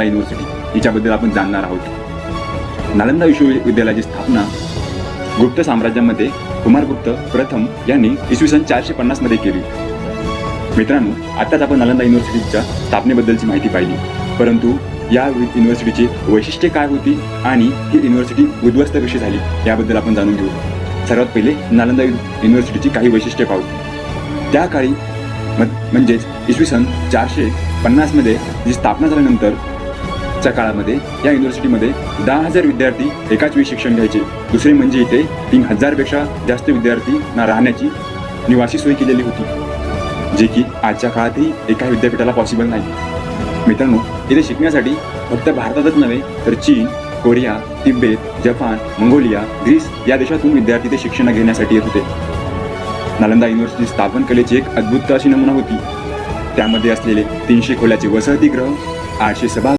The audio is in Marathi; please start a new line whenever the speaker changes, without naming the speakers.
नालंदा युनिव्हर्सिटी हिच्याबद्दल आपण जाणणार आहोत. नालंदा विश्वविद्यालयाची स्थापना गुप्त साम्राज्यामध्ये कुमारगुप्त प्रथम यांनी इसवी सन चारशे पन्नासमध्ये केली. मित्रांनो आत्ताच आपण नालंदा युनिव्हर्सिटीच्या स्थापनेबद्दलची माहिती पाहिली. परंतु या युनिव्हर्सिटीची वैशिष्ट्ये काय होती आणि ही युनिव्हर्सिटी उद्ध्वस्त कशी झाली याबद्दल आपण जाणून घेऊ. सर्वात पहिले नालंदा युनिव्हर्सिटीची काही वैशिष्ट्ये पाहू. त्या काळी म्हणजेच इसवी सन चारशे पन्नासमध्ये जी स्थापना झाल्यानंतर च्या काळामध्ये या युनिव्हर्सिटीमध्ये दहा हजार विद्यार्थी एकाच वेळी शिक्षण घ्यायचे. दुसरे म्हणजे इथे तीन हजारपेक्षा जास्त विद्यार्थ्यांना राहण्याची निवासी सोय केलेली होती. जे की आजच्या काळातही एका विद्यापीठाला पॉसिबल नाही. मित्रांनो इथे शिकण्यासाठी फक्त भारतातच नव्हे तर चीन Korea Tibet Japan Mongolia Greece या देशातून विद्यार्थी ते शिक्षण घेण्यासाठी येत होते. नालंदा युनिव्हर्सिटी स्थापन कलेची एक अद्भुत अशी नमुना होती. त्यामध्ये असलेले तीनशे खोल्याचे वसतिगृह आठशे सभा